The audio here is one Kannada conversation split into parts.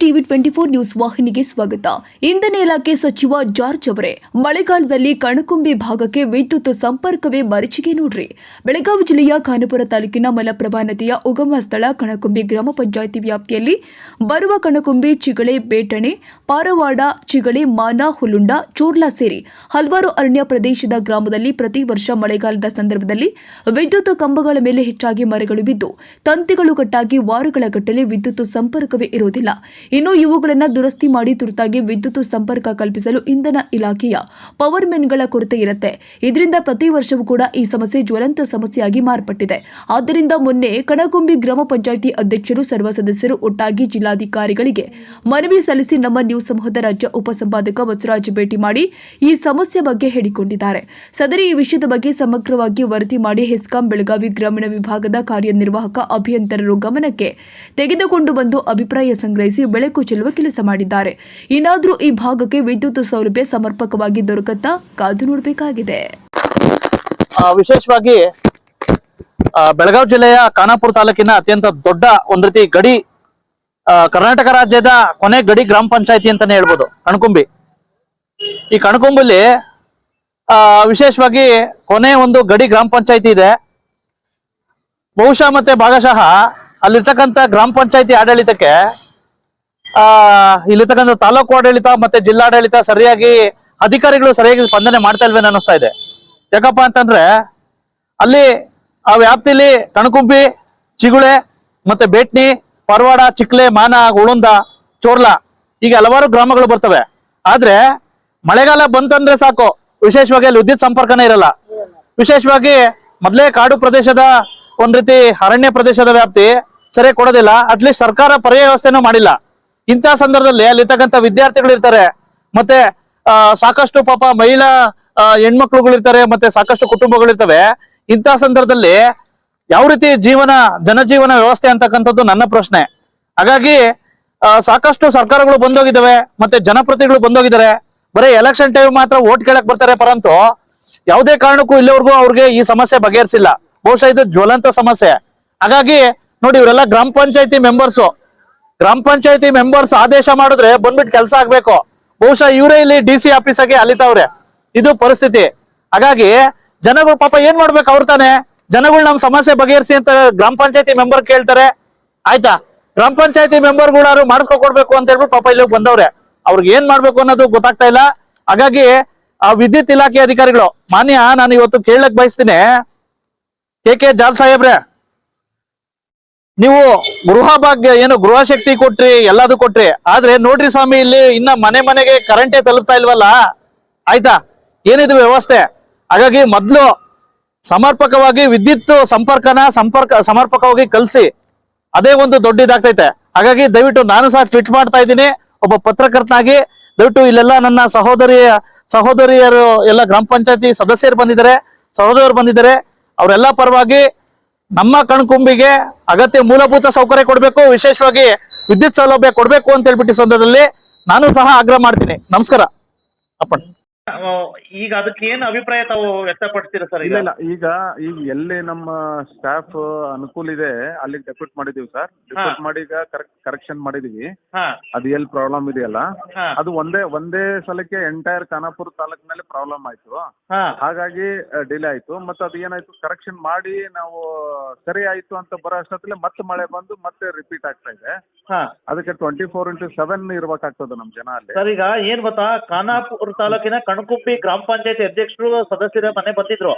ಟಿವಿ ಟ್ವೆಂಟಿ ಫೋರ್ ನ್ಯೂಸ್ ವಾಹಿನಿಗೆ ಸ್ವಾಗತ. ಇಂಧನ ಇಲಾಖೆ ಸಚಿವ ಜಾರ್ಜ್ ಅವರೇ, ಮಳೆಗಾಲದಲ್ಲಿ ಕಣಕುಂಬಿ ಭಾಗಕ್ಕೆ ವಿದ್ಯುತ್ ಸಂಪರ್ಕವೇ ಮರೀಚಿಗೆ ನೋಡ್ರಿ. ಬೆಳಗಾವಿ ಜಿಲ್ಲೆಯ ಖಾನಾಪುರ ತಾಲೂಕಿನ ಮಲಪ್ರಭಾ ನದಿಯ ಉಗಮ ಸ್ಥಳ ಕಣಕುಂಬಿ ಗ್ರಾಮ ಪಂಚಾಯಿತಿ ವ್ಯಾಪ್ತಿಯಲ್ಲಿ ಬರುವ ಕಣಕುಂಬಿ, ಚಿಗಳೆ, ಬೇಟಣೆ, ಪಾರವಾಡ, ಚಿಗಳೆ, ಮಾನ ಹುಲುಂಡ ಚೋರ್ಲಾ ಸೇರಿ ಹಲವಾರು ಅರಣ್ಯ ಪ್ರದೇಶದ ಗ್ರಾಮದಲ್ಲಿ ಪ್ರತಿ ವರ್ಷ ಮಳೆಗಾಲದ ಸಂದರ್ಭದಲ್ಲಿ ವಿದ್ಯುತ್ ಕಂಬಗಳ ಮೇಲೆ ಹೆಚ್ಚಾಗಿ ಮರಗಳು ಬಿದ್ದು, ತಂತಿಗಳು ಕಟ್ಟಾಗಿ ವಾರಗಳ ಗಟ್ಟಲೆ ವಿದ್ಯುತ್ ಸಂಪರ್ಕವೇ ಇರುವುದಿಲ್ಲ. ಇನ್ನು ಇವುಗಳನ್ನು ದುರಸ್ತಿ ಮಾಡಿ ತುರ್ತಾಗಿ ವಿದ್ಯುತ್ ಸಂಪರ್ಕ ಕಲ್ಪಿಸಲು ಇಂಧನ ಇಲಾಖೆಯ ಪವರ್ ಮೆನ್ಗಳ ಕೊರತೆ ಇರುತ್ತೆ. ಇದರಿಂದ ಪ್ರತಿ ವರ್ಷವೂ ಕೂಡ ಈ ಸಮಸ್ಯೆ ಜ್ವಲಂತ ಸಮಸ್ಯೆಯಾಗಿ ಮಾರ್ಪಟ್ಟಿದೆ. ಆದ್ದರಿಂದ ಮೊನ್ನೆ ಕಣಗುಂಬಿ ಗ್ರಾಮ ಪಂಚಾಯಿತಿ ಅಧ್ಯಕ್ಷರು, ಸರ್ವ ಸದಸ್ಯರು, ಒಟ್ಟಾಗಿ ಜಿಲ್ಲಾಧಿಕಾರಿಗಳಿಗೆ ಮನವಿ ಸಲ್ಲಿಸಿ ನಮ್ಮ ನ್ಯೂಸ್ ಸಮೂಹದ ರಾಜ್ಯ ಉಪಸಂಪಾದಕ ಬಸವರಾಜ್ ಭೇಟಿ ಮಾಡಿ ಈ ಸಮಸ್ಯೆ ಬಗ್ಗೆ ಹೇಳಿಕೊಂಡಿದ್ದಾರೆ. ಸದರಿ ಈ ವಿಷಯದ ಬಗ್ಗೆ ಸಮಗ್ರವಾಗಿ ವರದಿ ಮಾಡಿ ಹೆಸ್ಕಾಂ ಬೆಳಗಾವಿ ಗ್ರಾಮೀಣ ವಿಭಾಗದ ಕಾರ್ಯನಿರ್ವಾಹಕ ಅಭಿಯಂತರರು ಗಮನಕ್ಕೆ ತೆಗೆದುಕೊಂಡು ಬಂದು ಅಭಿಪ್ರಾಯ ಸಂಗ್ರಹಿಸಿ ಬೆಳಕು ಚೆಲ್ಲುವ ಕೆಲಸ ಮಾಡಿದ್ದಾರೆ. ಇನ್ನಾದರೂ ಈ ಭಾಗಕ್ಕೆ ವಿದ್ಯುತ್ ಸೌಲಭ್ಯ ಸಮರ್ಪಕವಾಗಿ ದೊರಕತ್ತಾ ಕಾದು ನೋಡಬೇಕಾಗಿದೆ. ವಿಶೇಷವಾಗಿ ಬೆಳಗಾವಿ ಜಿಲ್ಲೆಯ ಖಾನಾಪುರ ತಾಲೂಕಿನ ಅತ್ಯಂತ ದೊಡ್ಡ ಒಂದ್ ರೀತಿ ಗಡಿ ಕರ್ನಾಟಕ ರಾಜ್ಯದ ಕೊನೆ ಗಡಿ ಗ್ರಾಮ ಪಂಚಾಯತಿ ಅಂತಾನೆ ಹೇಳ್ಬೋದು ಕಣಕುಂಬಿ. ಈ ಕಣಕುಂಬಲ್ಲಿ ಆ, ವಿಶೇಷವಾಗಿ ಕೊನೆ ಒಂದು ಗಡಿ ಗ್ರಾಮ ಪಂಚಾಯತಿ ಇದೆ. ಬಹುಶಃ ಮತ್ತೆ ಭಾಗಶಃ ಅಲ್ಲಿರ್ತಕ್ಕಂಥ ಗ್ರಾಮ ಪಂಚಾಯತಿ ಆಡಳಿತಕ್ಕೆ ಆ ಇಲ್ಲಿರ್ತಕ್ಕಂಥ ತಾಲೂಕು ಆಡಳಿತ ಮತ್ತೆ ಜಿಲ್ಲಾಡಳಿತ ಸರಿಯಾಗಿ ಅಧಿಕಾರಿಗಳು ಸರಿಯಾಗಿ ಸ್ಪಂದನೆ ಮಾಡ್ತಾ ಇಲ್ವೇನೋ ಅನ್ನಿಸ್ತಾ ಇದೆ. ಯಾಕಪ್ಪ ಅಂತಂದ್ರೆ ಅಲ್ಲಿ ಆ ವ್ಯಾಪ್ತಿಲಿ ಕಣಕುಂಬಿ ಚಿಗುಳೆ ಮತ್ತೆ ಬೇಟ್ನಿ, ಪರವಾಡ, ಚಿಕ್ಲೆ, ಮಾನ ಉಳುಂದ ಚೋರ್ಲಾ ಹೀಗೆ ಹಲವಾರು ಗ್ರಾಮಗಳು ಬರ್ತವೆ. ಆದ್ರೆ ಮಳೆಗಾಲ ಬಂತಂದ್ರೆ ಸಾಕು. ವಿಶೇಷವಾಗಿ ಅಲ್ಲಿ ವಿದ್ಯುತ್ ಸಂಪರ್ಕನೇ ಇರಲ್ಲ. ವಿಶೇಷವಾಗಿ ಮೊದಲೇ ಕಾಡು ಪ್ರದೇಶದ ಒಂದ್ ರೀತಿ ಅರಣ್ಯ ಪ್ರದೇಶದ ವ್ಯಾಪ್ತಿ ಸರಿಯಾಗಿ ಕೊಡೋದಿಲ್ಲ. ಅಟ್ಲೀಸ್ಟ್ ಸರ್ಕಾರ ಪರ್ಯಾಯ ವ್ಯವಸ್ಥೆನೂ ಮಾಡಿಲ್ಲ. ಇಂಥ ಸಂದರ್ಭದಲ್ಲಿ ಅಲ್ಲಿರ್ತಕ್ಕಂಥ ವಿದ್ಯಾರ್ಥಿಗಳು ಇರ್ತಾರೆ. ಮತ್ತೆ ಸಾಕಷ್ಟು ಪಾಪ ಮಹಿಳಾ ಹೆಣ್ಮಕ್ಳುಗಳಿರ್ತಾರೆ ಮತ್ತೆ ಸಾಕಷ್ಟು ಕುಟುಂಬಗಳು ಇರ್ತವೆ. ಇಂಥ ಸಂದರ್ಭದಲ್ಲಿ ಯಾವ ರೀತಿ ಜೀವನ, ಜನಜೀವನ ವ್ಯವಸ್ಥೆ ಅಂತಕ್ಕಂಥದ್ದು ನನ್ನ ಪ್ರಶ್ನೆ. ಹಾಗಾಗಿ ಸಾಕಷ್ಟು ಸರ್ಕಾರಗಳು ಬಂದೋಗಿದ್ದಾವೆ, ಮತ್ತೆ ಜನಪ್ರತಿಗಳು ಬಂದೋಗಿದ್ದಾರೆ. ಬರೀ ಎಲೆಕ್ಷನ್ ಟೈಮ್ ಮಾತ್ರ ಓಟ್ ಕೇಳಕ್ ಬರ್ತಾರೆ ಪರಂತು ಯಾವುದೇ ಕಾರಣಕ್ಕೂ ಇಲ್ಲಿವರೆಗೂ ಅವ್ರಿಗೆ ಈ ಸಮಸ್ಯೆ ಬಗೆಹರಿಸಿಲ್ಲ. ಬಹುಶಃ ಇದು ಜ್ವಲಂತ ಸಮಸ್ಯೆ. ಹಾಗಾಗಿ ನೋಡಿ, ಇವರೆಲ್ಲ ಗ್ರಾಮ ಪಂಚಾಯತಿ ಮೆಂಬರ್ಸು ಗ್ರಾಮ ಪಂಚಾಯತಿ ಮೆಂಬರ್ಸ್ ಆದೇಶ ಮಾಡಿದ್ರೆ ಬಂದ್ಬಿಟ್ಟು ಕೆಲಸ ಆಗ್ಬೇಕು. ಬಹುಶಃ ಇವರೇ ಇಲ್ಲಿ ಡಿ ಸಿ ಆಫೀಸಾಗೆ ಅಲಿತಾವ್ರೆ. ಇದು ಪರಿಸ್ಥಿತಿ. ಹಾಗಾಗಿ ಜನಗಳು ಪಾಪ ಏನ್ ಮಾಡ್ಬೇಕು ಅವ್ರ ತಾನೆ? ಜನಗಳು ನಮ್ ಸಮಸ್ಯೆ ಬಗೆಹರಿಸಿ ಅಂತ ಗ್ರಾಮ ಪಂಚಾಯತಿ ಮೆಂಬರ್ ಕೇಳ್ತಾರೆ. ಆಯ್ತಾ? ಗ್ರಾಮ ಪಂಚಾಯತಿ ಮೆಂಬರ್ಗಳಾರು ಮಾಡಿಸ್ಕೊ ಕೊಡ್ಬೇಕು ಅಂತ ಹೇಳ್ಬಿಟ್ಟು ಪಾಪ ಇಲ್ಲಿ ಬಂದವ್ರೆ. ಅವ್ರಿಗೆ ಏನ್ ಮಾಡ್ಬೇಕು ಅನ್ನೋದು ಗೊತ್ತಾಗ್ತಾ ಇಲ್ಲ. ಹಾಗಾಗಿ ಆ ವಿದ್ಯುತ್ ಇಲಾಖೆ ಅಧಿಕಾರಿಗಳು, ಮಾನ್ಯ ನಾನು ಇವತ್ತು ಕೇಳಕ್ ಬಯಸ್ತೀನಿ. ಕೆ ಕೆ ಜಾಲ್ ಸಾಹೇಬ್ರೆ ನೀವು ಗೃಹ ಭಾಗ್ಯ ಏನು ಗೃಹ ಶಕ್ತಿ ಕೊಟ್ರಿ, ಎಲ್ಲಾದು ಕೊಟ್ರಿ. ಆದ್ರೆ ನೋಡ್ರಿ ಸ್ವಾಮಿ, ಇಲ್ಲಿ ಇನ್ನ ಮನೆ ಮನೆಗೆ ಕರೆಂಟೇ ತಲುಪ್ತಾ ಇಲ್ವಲ್ಲ? ಆಯ್ತಾ? ಏನಿದು ವ್ಯವಸ್ಥೆ? ಹಾಗಾಗಿ ಮೊದ್ಲು ಸಮರ್ಪಕವಾಗಿ ವಿದ್ಯುತ್ ಸಂಪರ್ಕನ ಸಂಪರ್ಕ ಸಮರ್ಪಕವಾಗಿ ಕಲ್ಸಿ. ಅದೇ ಒಂದು ದೊಡ್ಡ ಇದಾಗ್ತೈತೆ. ಹಾಗಾಗಿ ದಯವಿಟ್ಟು ನಾನು ಸಹ ಟ್ವೀಟ್ ಮಾಡ್ತಾ ಇದ್ದೀನಿ. ಒಬ್ಬ ಪತ್ರಕರ್ತನಾಗಿ ದಯವಿಟ್ಟು ಇಲ್ಲೆಲ್ಲ ನನ್ನ ಸಹೋದರಿಯ ಸಹೋದರಿಯರು, ಎಲ್ಲ ಗ್ರಾಮ ಪಂಚಾಯತಿ ಸದಸ್ಯರು ಬಂದಿದ್ದಾರೆ. ಸಹೋದರರು ಬಂದಿದ್ದಾರೆ. ಅವರೆಲ್ಲ ಪರವಾಗಿ ನಮ್ಮ ಕಣ್ಕುಂಬಿಗೆ ಅಗತ್ಯ ಮೂಲಭೂತ ಸೌಕರ್ಯ ಕೊಡಬೇಕು, ವಿಶೇಷವಾಗಿ ವಿದ್ಯುತ್ ಸೌಲಭ್ಯ ಕೊಡಬೇಕು ಅಂತ ಹೇಳ್ಬಿಟ್ಟು ಸಂದರ್ಭದಲ್ಲಿ ನಾನು ಸಹ ಆಗ್ರಹ ಮಾಡ್ತೀನಿ. ನಮಸ್ಕಾರ. ಅಪ್ಪಣ್ಣ. ಈಗ ಅದಕ್ಕೆ ಏನು ಅಭಿಪ್ರಾಯ ತಾವು ವ್ಯಕ್ತಪಡಿಸ್ತೀರಾ ಸರ್ ಇಲ್ಲ ಇಲ್ಲ. ಈಗ ಈಗ ಎಲ್ಲಿ ನಮ್ಮ ಸ್ಟಾಫ್ ಅನುಕೂಲ ಇದೆ ಅಲ್ಲಿ ಡೆಪ್ಯೂಟ್ ಮಾಡಿದೀವಿ ಸರ್ ಡೆಪ್ಯೂಟ್ ಮಾಡಿ ಈಗ ಕರೆಕ್ಷನ್ ಮಾಡಿದೀವಿ ಅದು ಎಲ್ಲಿ ಪ್ರಾಬ್ಲಮ್ ಇದೆಯಲ್ಲ? ಅದು ಒಂದೇ ಒಂದೇ ಸಲಕ್ಕೆ ಎಂಟೈರ್ ಖಾನಾಪುರ ತಾಲೂಕಿನಲ್ಲಿ ಪ್ರಾಬ್ಲಮ್ ಆಯ್ತು. ಹಾಗಾಗಿ ಡಿಲೇ ಆಯ್ತು. ಮತ್ತೆ ಅದು ಏನಾಯ್ತು? ಕರೆಕ್ಷನ್ ಮಾಡಿ ನಾವು ಸರಿ ಆಯ್ತು ಅಂತ ಬರೋ ಅಷ್ಟೊತ್ತಲ್ಲಿ ಮತ್ತೆ ಮಳೆ ಬಂದು ಮತ್ತೆ ರಿಪೀಟ್ ಆಗ್ತಾ ಇದೆ. ಅದಕ್ಕೆ ಟ್ವೆಂಟಿ ಫೋರ್ ಇಂಟು ಸೆವೆನ್ ಇರ್ಬೇಕಾಗ್ತದೆ ನಮ್ ಜನ ಅಲ್ಲಿ. ಸರ್ ಈಗ ಏನ್ ಗೊತ್ತಾ? ಖಾನಾಪುರ ತಾಲೂಕಿನ ಕಣಕುಂಬಿ ಗ್ರಾಮ ಪಂಚಾಯತಿ ಅಧ್ಯಕ್ಷರು ಸದಸ್ಯರ ಮನೆ ಬಂದಿದ್ರು.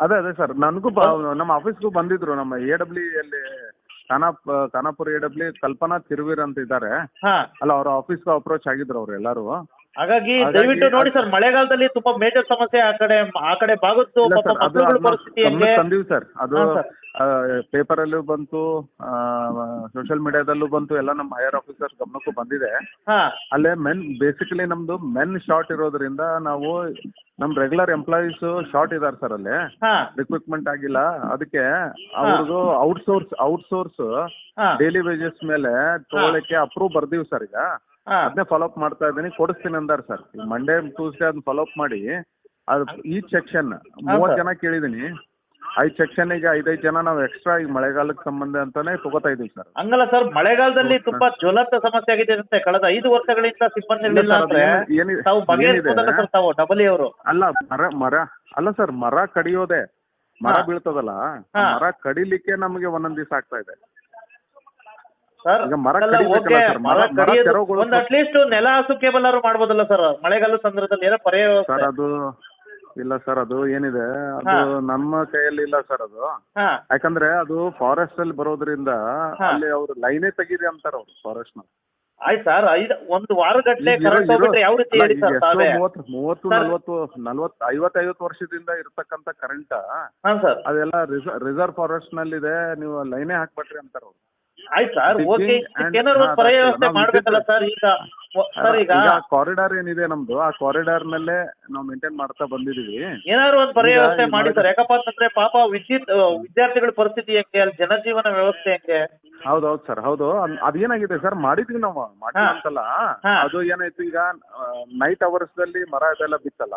ಅದೇ ಅದೇ ಸರ್. ನನಗೂ ಬ- ನಮ್ಮ ಆಫೀಸ್ಗೂ ಬಂದಿದ್ರು. ನಮ್ಮ ಎ ಡಬ್ಲ್ಯೂ ಅಲ್ಲಿ ಖಾನಾಪ್ ಖಾನಾಪುರ ಎ ಡಬ್ಲ್ಯೂ ಕಲ್ಪನಾ ತಿರುವೀರ್ ಅಂತ ಇದ್ದಾರೆ. ಹಾ. ಅಲ್ಲ ಅವ್ರ ಆಫೀಸ್ಗೂ ಅಪ್ರೋಚ್ ಆಗಿದ್ರು ಅವ್ರು ಎಲ್ಲರೂ. ಹಾಗಾಗಿ ದಯವಿಟ್ಟು ನೋಡಿ ಸರ್ ಮಳೆಗಾಲದಲ್ಲಿ ತುಂಬಾ ಮೇಜರ್ ಸಮಸ್ಯೆ ಆ ಕಡೆ ಆ ಕಡೆ ಬಾಗುತ್ತು ಇಲ್ಲ ಪಾಪ ಸರ್ ಅದು ಮಕ್ಕಳುಗಳ ಅದನ್ನ ಪರಿಸ್ಥಿತಿ ಹೆಂಗೆ? ಗಮನಕ್ಕೆ ತಂದೀವಿ ಸರ್. ಅದು ಹಾ, ಸರ್. ಪೇಪರಲ್ಲೂ ಬಂತು ಸೋಷಿಯಲ್ ಮೀಡಿಯಾದಲ್ಲೂ ಬಂತು ಎಲ್ಲ ನಮ್ಮ ಹೈಯರ್ ಆಫೀಸರ್ ಗಮನಕ್ಕೂ ಬಂದಿದೆ. ಹಾ. ಅಲ್ಲೇ ಮೆನ್ ಬೇಸಿಕಲಿ ನಮ್ದು ಮೆನ್ ಶಾರ್ಟ್ ಇರೋದ್ರಿಂದ ನಾವು ನಮ್ ರೆಗ್ಯುಲರ್ ಎಂಪ್ಲಾಯೀಸ್ ಶಾರ್ಟ್ ಇದಾರೆ ಸರ್ ಅಲ್ಲಿ. ಹಾ. ರಿಕ್ರೂಟ್ಮೆಂಟ್ ಆಗಿಲ್ಲ. ಅದಕ್ಕೆ ಅವ್ರದ್ದು ಔಟ್ಸೋರ್ಸ್ ಔಟ್ಸೋರ್ಸ್ ಹಾ. ಡೈಲಿ ವೇಜಸ್ ಮೇಲೆ ತಗೊಳಕ್ಕೆ ಅಪ್ರೂವ್ ಬರ್ದೀವಿ ಸರ್ ಈಗ. ಅದನ್ನೇ ಫಾಲೋ ಅಪ್ ಮಾಡ್ತಾ ಇದ್ದೀನಿ. ಕೊಡಿಸ್ತೀನಿ ಅಂದಾರೆ ಸರ್ ಮಂಡೇ ಟ್ಯೂಸ್ಡೇ ಅದನ್ನ ಫಾಲೋ ಅಪ್ ಮಾಡಿ. ಅದು ಈ ಸೆಕ್ಷನ್ ಮೂವತ್ತು. ಜನ ಕೇಳಿದ್ದೀನಿ. ಐದು ಈಗ ಐದೈದು ಜನ ನಾವು ಎಕ್ಸ್ಟ್ರಾ ಈಗ ಮಳೆಗಾಲಕ್ಕೆ ಸಂಬಂಧ ಅಂತಾನೆ ತಗೋತಾ ಇದೀವಿ ಸರ್ ಹಂಗಲ್ಲ ಸರ್ ಮಳೆಗಾಲದಲ್ಲಿ ತುಂಬಾ ಜ್ವಲಂತ ಸಮಸ್ಯೆ ಆಗಿದೆ ಅಂತ. ಕಳೆದ ಐದು ವರ್ಷಗಳಿಂದ ಸಿಬ್ಬಂದಿ ಇಲ್ಲ ಇಲ್ಲ ಅಂದ್ರೆ ತಾವು ಏನಿದೆ? ಬಗೆಹರಿಸಬಹುದಲ್ಲ ಸರ್ ತಾವು ಡಬಲಿ ಅವರು. ಅಲ್ಲ ಮರ ಮರ ಅಲ್ಲ ಸರ್ ಮರ ಕಡಿಯೋದೆ. ಮರ. ಬೀಳ್ತದಲ್ಲ? ಮರ ಕಡಿಲಿಕ್ಕೆ ನಮಗೆ ಒಂದೊಂದ್ ದಿವಸ ಆಗ್ತಾ ಇದೆ. ಸರ್ ಈಗ ಮರ ಅಲ್ಲ, ಕಡಿಬೇಕಲ್ಲ ಓಕೆ, ಸರ್, ಮರ ಮರ- ಕಡಿಯೋದು ತೆರವುಗೊಳಿಸ್ಬೇಕು. ಒಂದು ಅಟ್ಲೀಸ್ಟ್ ನೆಲ ಹಸು ಕೇಬಲ್ ಆದ್ರು ಮಾಡ್ಬೋದಲ್ಲ ಸರ್ ಮಳೆಗಾಲದ ಸಂದರ್ಭದಲ್ಲಿ ಏನೋ ಪರ್ಯಾಯ ಸರ್ ವ್ಯವಸ್ಥೆ ಅದು ಇಲ್ಲ ಸರ್ ಅದು ಏನಿದೆ? ಅದು ಹಾ. ನಮ್ಮ ಕೈಯಲ್ಲಿ ಇಲ್ಲ ಸರ್ ಅದು. ಹಾ. ಯಾಕಂದ್ರೆ ಅದು ಫಾರೆಸ್ಟ್ ಅಲ್ಲಿ ಬರೋದ್ರಿಂದ ಹಾ. ಅಲ್ಲಿ ಅವ್ರು ಲೈನೇ ತೆಗೀರಿ ಅಂತಾರ ಅವ್ರು ಫಾರೆಸ್ಟ್ನ. ಆಯ್ತು ಸರ್ ಐದು ಒಂದು ವಾರಗಟ್ಲೆ ಈಗ ಕರೆಂಟ್ ಇರೋ- ಹೋಗ್ಬಿಟ್ರೆ ಯಾವ ರೀತಿ ಹೇಳಿ ಈಗ ಸರ್ ಎಷ್ಟೋ ತಾವೇ? ಮೂವತ್ತು ಮೂವತ್ತು ಸರ್. ನಲ್ವತ್ತು ನಲ್ವತ್ತು ಐವತ್ತೈವತ್ತು ವರ್ಷದಿಂದ ಇರತಕ್ಕಂತ ಕರೆಂಟ್ ಹಾ ಸರ್ ಅದೆಲ್ಲ ರಿಸರ್ವ್ ಫಾರೆಸ್ಟ್ ನಲ್ಲಿದೆ. ನೀವು ಲೈನೇ ಹಾಕ್ಬೇಡ್ರಿ ಅಂತಾರ ಅವ್ರು. ಆಯ್ತು ಸರ್ ಓಕೆ ಏನಾದ್ರು ಒಂದು ವ್ಯವಸ್ಥೆ ಮಾಡ್ಬೇಕಲ್ಲ ಸರ್ ಈಗ ಸರ್ ಈಗ ಕಾರಿಡಾರ್ ಏನಿದೆ ನಮ್ದು ಆ ಕಾರಿಡಾರ್ ನಲ್ಲೇ ನಾವು ಮೇಂಟೈನ್ ಮಾಡ್ತಾ ಬಂದಿದೀವಿ. ಏನಾದ್ರು ಒಂದು ಈ ಮಾಡಿ ಸರ್ ಯಾಕಪ್ಪ ಅಂತಂದ್ರೆ ಪಾಪ ವಿದ್ಯುತ್ ವಿದ್ಯಾರ್ಥಿಗಳ ಪರಿಸ್ಥಿತಿ ಹೆಂಗೆ ಅಲ್ಲಿ ಜನಜೀವನ ವ್ಯವಸ್ಥೆ ಹೆಂಗೆ? ಹೌದೌದು ಸರ್ ಹೌದು. ಅದೇನಾಗಿದೆ ಸರ್ ಮಾಡಿದ್ವಿ ನಾವು ಮಾಡಿದ್ವಿ. ಅಂತಲ್ಲ. ಅದು ಏನಾಯ್ತು ಈಗ ನೈಟ್ ಅವರ್ಸ್ ದಲ್ಲಿ ಮರ ಅದೆಲ್ಲ ಬಿತ್ತಲ್ಲ?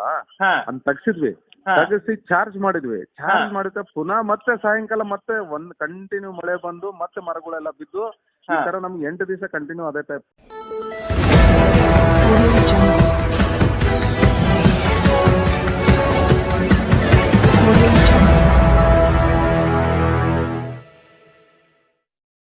ಅಂತ ತಗ್ಸಿದ್ವಿ. ತೆಗಿಸಿ ಚಾರ್ಜ್ ಮಾಡಿದ್ವಿ. ಚಾರ್ಜ್ ಮಾಡಿದ ಪುನಃ ಮತ್ತೆ ಸಾಯಂಕಾಲ ಮತ್ತೆ ಒಂದ್ ಕಂಟಿನ್ಯೂ ಮಳೆ ಬಂದು ಮತ್ತೆ ಮರಗಳೆಲ್ಲ ಬಿದ್ದು ಈ ತರ ನಮ್ಗೆ ಎಂಟು ದಿವಸ ಕಂಟಿನ್ಯೂ ಅದೇ ಟೈಪ್